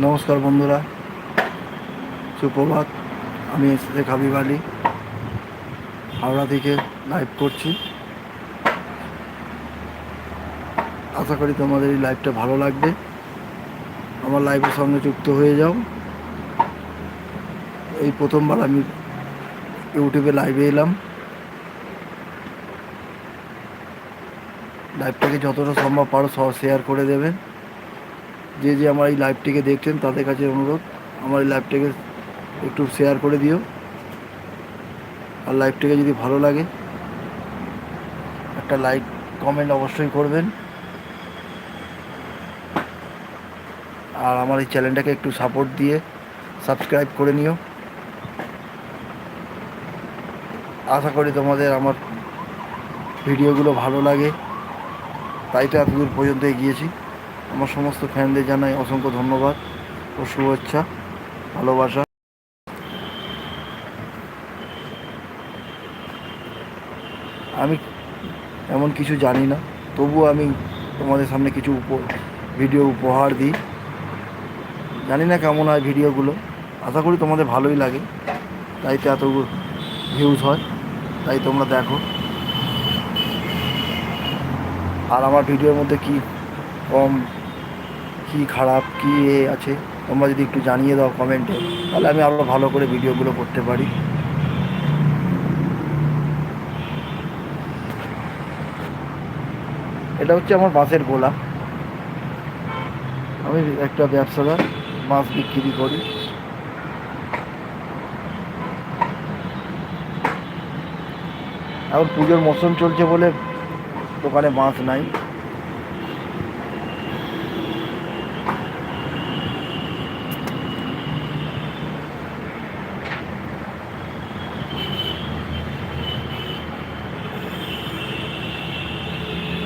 নমস্কার বন্ধুরা, সুপ্রভাত। আমি শেখ হাবিব আলী, হাওড়া থেকে লাইভ করছি। আশা করি তোমাদের এই লাইভটা ভালো লাগবে। আমার লাইভের সঙ্গে যুক্ত হয়ে যাও। এই প্রথমবার আমি ইউটিউবে লাইভে এলাম। লাইভটাকে যতটা সম্ভব পারো সব শেয়ার করে দেবেন যে যে আমার এই লাইভটিকে দেখছেন, তাদের কাছে অনুরোধ। আমার এই লাইভটিকে একটু শেয়ার করে দিও। আর লাইভটিকে যদি ভালো লাগে, একটা লাইক কমেন্ট অবশ্যই করবেন। আর আমার এই চ্যানেলটাকে একটু সাপোর্ট দিয়ে সাবস্ক্রাইব করে নিও। আশা করি তোমাদের আমার ভিডিওগুলো ভালো লাগে। তাই তো এতদূর পর্যন্ত এগিয়েছি। আমার সমস্ত ফ্যানদের জানাই অসংখ্য ধন্যবাদ ও শুভেচ্ছা, ভালোবাসা। আমি এমন কিছু জানি না, তবুও আমি তোমাদের সামনে কিছু ভিডিও উপহার দিই। জানি না কেমন হয় ভিডিওগুলো, আশা করি তোমাদের ভালোই লাগে। তাই তো এত ভিউজ হয়, তাই তোমরা দেখো। আর আমার ভিডিওর মধ্যে কি কম কি খারাপ, কি এ আছে, তোমরা যদি একটু জানিয়ে দাও কমেন্টে তাহলে আমি আরও ভালো করে ভিডিওগুলো করতে পারি। এটা হচ্ছে আমার বাঁশের গোলা। আমি একটা ব্যবসাদার মাছ বিক্রি করি। এখন পুজোর মরশুম চলছে বলে দোকানে মাছ নাই।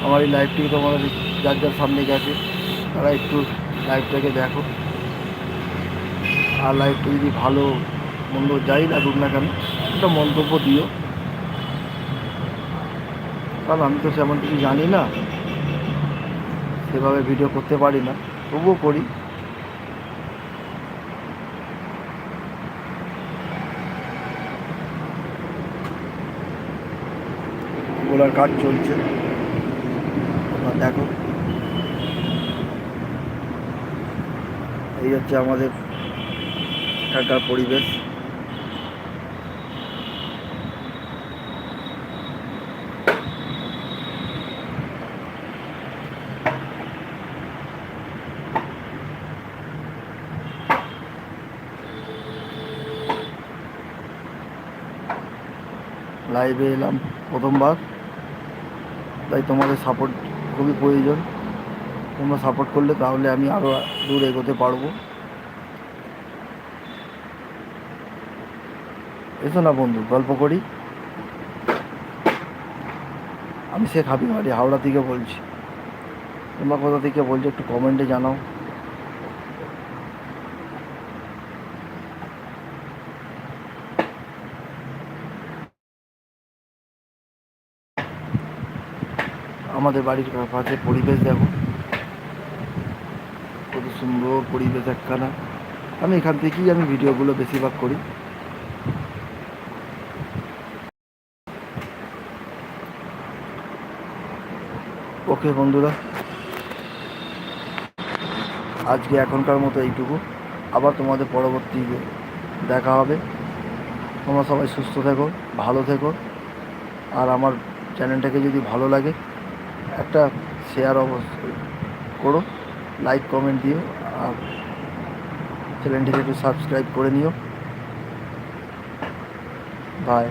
আমার এই লাইভটি তোমাদের যার যার সামনে গেছে, তারা একটু লাইভটাকে দেখো। আর লাইভটা যদি ভালো মন্দ যাই লাগুক না কেন, একটা মন্তব্য দিও। কারণ আমি তো সেমন কিছু জানি না, সেভাবে ভিডিও করতে পারি না, তবুও করি। গোলার কাজ চলছে। দেখো। এই হচ্ছে আমাদের এখানকার পরিবেশ। লাইভে এলাম প্রথমবার। তাই তোমাদের সাপোর্ট খুবই প্রয়োজন, তোমরা সাপোর্ট করলে তাহলে আমি আরও দূর এগোতে পারব। এসো না বন্ধু, গল্প করি। আমি শেখ হাবিবাড়ি হাওড়া থেকে বলছি। তোমরা কোথা থেকে বলছো একটু কমেন্টে জানাও। আমাদের বাড়ির পাশে পরিবেশ দেখো। কত সুন্দর পরিবেশ একখানা। আমি এখান থেকেই আমি ভিডিওগুলো বেশিরভাগ করি। ওকে বন্ধুরা, আজকে এখনকার মতো এইটুকু। আবার তোমাদের পরবর্তী দেখা হবে। তোমরা সবাই সুস্থ থেকো, ভালো থেকো। আর আমার চ্যানেলটাকে যদি ভালো লাগে একটা শেয়ার অবশ্যই করো লাইক কমেন্ট দিও আর চ্যানেলটিকে একটু সাবস্ক্রাইব করে নিও। বাই